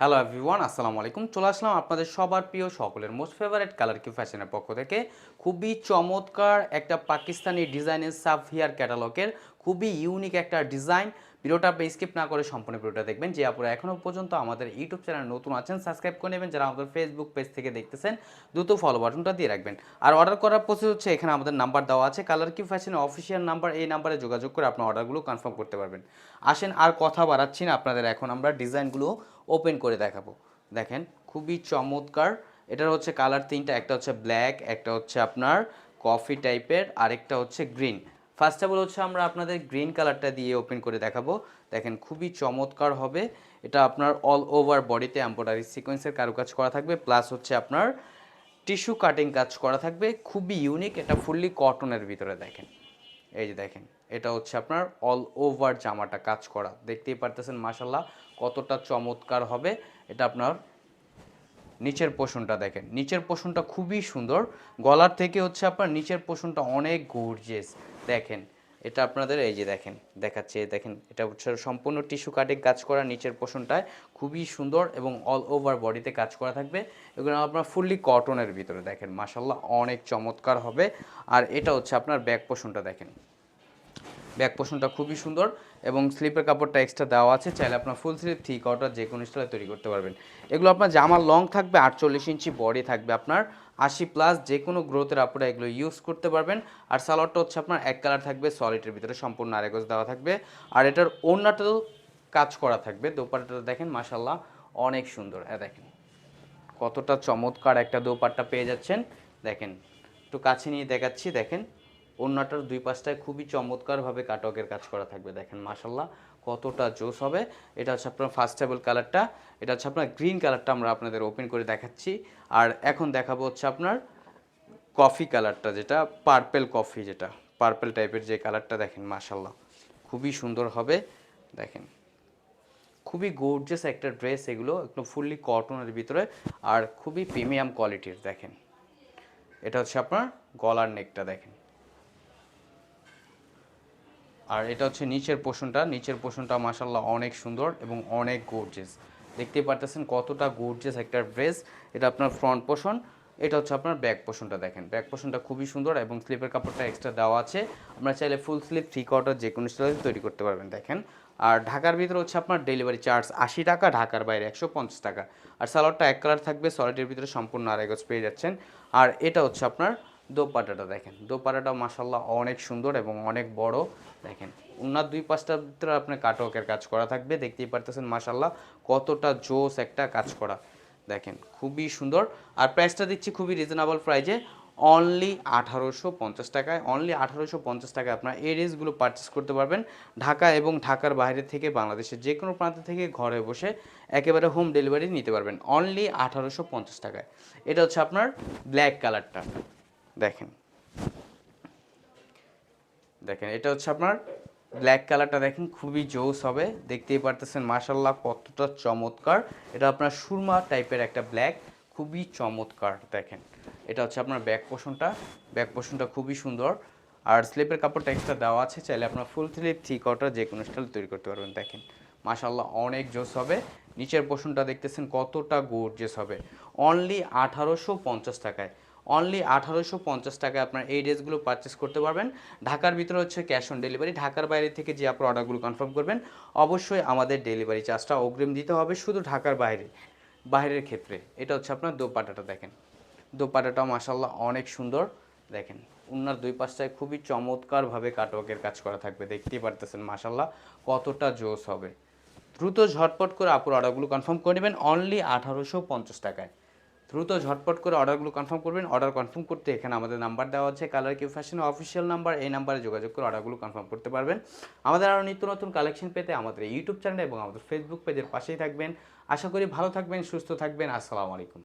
Hello everyone আসসালামু আলাইকুম চলে আসলাম আপনাদের সবার প্রিয়, সকলের মোস্ট ফেভারিট কালার কি ফ্যাশনের পক্ষ থেকে। খুবই চমৎকার একটা পাকিস্তানি ডিজাইনের সাফিয়ার ক্যাটালগের খুবই ইউনিক একটা ডিজাইন ভিডিওটা আপনি স্কিপ না করে সম্পূর্ণ ভিডিওটা দেখবেন। যে আপনারা এখনও পর্যন্ত আমাদের ইউটিউব চ্যানেল নতুন আছেন সাবস্ক্রাইব করে নেবেন। যারা আমাদের ফেসবুক পেজ থেকে দেখতেছেন, দ্রুত ফলো বাটনটা দিয়ে রাখবেন। আর অর্ডার করার প্রসেস হচ্ছে, এখানে আমাদের নাম্বার দেওয়া আছে। কালার কিউ ফ্যাশনের অফিসিয়াল নাম্বার এই নাম্বারে যোগাযোগ করে আপনার অর্ডারগুলো কনফার্ম করতে পারবেন। আসেন, আর কথা বাড়াচ্ছি না। আপনাদের এখন আমরা ডিজাইনগুলো ওপেন করে দেখাবো। দেখেন, খুবই চমৎকার। এটার হচ্ছে কালার তিনটা, একটা হচ্ছে ব্ল্যাক একটা হচ্ছে আপনার কফি টাইপের আরেকটা হচ্ছে গ্রিন ফার্স্ট অফ অল হচ্ছে আমরা আপনাদের গ্রিন কালারটা দিয়ে ওপেন করে দেখাবো। দেখেন খুবই চমৎকার হবে। এটা আপনার অল ওভার বডিতে এম্ব্রয়ডারি সিকোয়েন্সের কারুকাজ করা থাকবে। প্লাস হচ্ছে আপনার টিস্যু কাটিং কাজ করা থাকবে। খুবই ইউনিক এটা ফুললি কটনের ভিতরে দেখেন। এই যে দেখেন, এটা হচ্ছে আপনার অল ওভার জামাটা কাজ করা। দেখতেই পারতেছেন মাসাল্লাহ কতটা চমৎকার হবে। এটা আপনার নিচের পোষণটা দেখেন। নিচের পোষণটা খুবই সুন্দর। গলার থেকে হচ্ছে আপনার নিচের পোষণটা অনেক গর্জিয়াস দেখেন, এটা আপনাদের এই যে দেখেন, দেখাচ্ছে দেখেন, এটা হচ্ছে সম্পূর্ণ টিস্যু কাটিং কাজ করা নিচের পোষণটায় খুবই সুন্দর এবং অল ওভার বডিতে কাজ করা থাকবে। এগুলো আপনার ফুললি কটনের ভিতরে দেখেন মাসাল্লাহ অনেক চমৎকার হবে। আর এটা হচ্ছে আপনার ব্যাক পোষণটা দেখেন। ব্যাক পোষণটা খুবই সুন্দর এবং স্লিপের কাপড়টা এক্সট্রা দেওয়া আছে। চাইলে আপনার ফুল স্লিপ থ্রি কটার যে কোনো স্টাইলে তৈরি করতে পারবেন। এগুলো আপনার জামা লং থাকবে, আটচল্লিশ ইঞ্চি বডি থাকবে আপনার। আশি প্লাস যে কোনো গ্রোথের আপনারা এগুলো ইউজ করতে পারবেন। আর সালোয়ারটা হচ্ছে আপনার এক কালার থাকবে সলিডের ভিতরে সম্পূর্ণ আরেগজ দেওয়া থাকবে। আর এটার ওড়নাটাও কাজ করা থাকবে। দোপাট্টাটা দেখেন মাসাল্লাহ অনেক সুন্দর। হ্যাঁ দেখেন, কতটা চমৎকার একটা দোপাট্টা পেয়ে যাচ্ছেন। দেখেন, একটু কাছে নিয়ে দেখাচ্ছি, দেখেন। ওড়নাটার দুই পাশটায় খুবই চমৎকারভাবে কাটকের কাজ করা থাকবে, দেখেন মাসাল্লাহ কতটা জোস হবে। এটা হচ্ছে আপনার ফার্স্ট টেবল কালারটা এটা হচ্ছে আপনার গ্রিন কালারটা আমরা আপনাদের ওপেন করে দেখাচ্ছি। আর এখন দেখাবো হচ্ছে আপনার কফি কালারটা যেটা পার্পেল কফি যেটা পার্পেল টাইপের যে কালারটা দেখেন মাসাল্লাহ খুবই সুন্দর হবে, দেখেন। খুবই গোর্জিয়াস একটা ড্রেস এগুলো একদম ফুললি কটনের ভিতরে, আর খুবই প্রিমিয়াম কোয়ালিটির দেখেন। এটা হচ্ছে আপনার গলার নেকটা দেখেন। আর এটা হচ্ছে নিচের পোষণটা। নিচের পোষণটা মাসাল্লাহ অনেক সুন্দর এবং অনেক গোর্জেস দেখতে পারতেছেন কতটা গোর্জেস একটা ড্রেস এটা আপনার ফ্রন্ট পোষণ, এটা হচ্ছে আপনার ব্যাক পোষণটা দেখেন। ব্যাক পোষণটা খুবই সুন্দর এবং স্লিপের কাপড়টা এক্সট্রা দেওয়া আছে। আমরা চাইলে ফুল স্লিপ থ্রি কোয়ার্টার যে কোনো স্টাইলে তৈরি করতে পারবেন, দেখেন। আর ঢাকার ভিতরে হচ্ছে আপনার ডেলিভারি চার্জ আশি টাকা, ঢাকার বাইরে একশো পঞ্চাশ টাকা। আর সালোয়ারটা এক কালার থাকবে সলিডের ভিতরে সম্পূর্ণ আড়াইগজ পেয়ে যাচ্ছেন। আর এটা হচ্ছে আপনার দোপাটাটা দেখেন। দোপাটাটা মাসাল্লাহ অনেক সুন্দর এবং অনেক বড়। দেখেন, উনার দুই পাঁচটার ভিতরে আপনার কাটওয়ার্কের কাজ করা থাকবে, দেখতেই পারতেছেন মাসাল্লাহ কতটা জোস একটা কাজ করা। দেখেন, খুবই সুন্দর। আর প্রাইসটা দিচ্ছি খুবই রিজনেবল প্রাইজে অনলি আঠারোশো পঞ্চাশ টাকায় অনলি আঠারোশো পঞ্চাশ টাকায় আপনারা এই ড্রেসগুলো পারচেস করতে পারবেন। ঢাকা এবং ঢাকার বাইরে থেকে বাংলাদেশের যে কোনো প্রান্ত থেকে ঘরে বসে একেবারে হোম ডেলিভারি নিতে পারবেন অনলি আঠারোশো পঞ্চাশ টাকায়। এটা হচ্ছে আপনার ব্ল্যাক কালারটা দেখেন দেখেন, এটা হচ্ছে আপনার ব্ল্যাক কালারটা দেখেন, খুবই জোস হবে। দেখতেই পারতেছেন মার্শাল্লাহ কতটা চমৎকার। এটা আপনার সুরমা টাইপের একটা ব্ল্যাক খুবই চমৎকার, দেখেন। এটা হচ্ছে আপনার ব্যাক পোষণটা ব্যাক পোষণটা খুবই সুন্দর। আর স্লিপের কাপড়টা এক্সট্রা দেওয়া আছে, চাইলে আপনার ফুল স্লিপ থ্রি কোয়ার্টার যে কোনো স্টাইল তৈরি করতে পারবেন, দেখেন। মাশাল্লাহ অনেক জোস হবে। নিচের পোষণটা দেখতেছেন কতটা গোর্জেস হবে। অনলি আঠারোশো পঞ্চাশ টাকায়। অনলি আঠারোশো পঞ্চাশ টাকায় আপনার এই ড্রেসগুলো পারচেস করতে পারবেন। ঢাকার ভিতরে হচ্ছে ক্যাশ অন ডেলিভারি ঢাকার বাইরে থেকে যে আপনার অর্ডারগুলো কনফার্ম করবেন, অবশ্যই আমাদের ডেলিভারি চার্জটা অগ্রিম দিতে হবে শুধু ঢাকার বাইরে। বাইরের ক্ষেত্রে। এটা হচ্ছে আপনার দোপাটাটা দেখেন। দোপাটাটাও মাসাল্লাহ অনেক সুন্দর। দেখেন উনার দুই পাশটায় খুবই চমৎকারভাবে কাটওয়ার্কের কাজ করা থাকবে। দেখতেই পারতেছেন মাসাল্লাহ কতটা জোস হবে। দ্রুত ঝটপট করে আপুর অর্ডারগুলো কনফার্ম করে নেবেন অনলি আঠারোশো পঞ্চাশ টাকায়। দ্রুত ঝটপট করে অর্ডারগুলো কনফার্ম করবেন। অর্ডার কনফার্ম করতে এখানে আমাদের নাম্বার দেওয়া আছে। Colour Q fashion official number এই নাম্বারে যোগাযোগ করে অর্ডারগুলো কনফার্ম করতে পারবেন। আমাদের আরও নিত্য নতুন কালেকশন পেতে আমাদের ইউটিউব চ্যানেল এবং আমাদের ফেসবুক পেজের পাশেই থাকবেন। আশা করি ভালো থাকবেন, সুস্থ থাকবেন। আসসালামু আলাইকুম।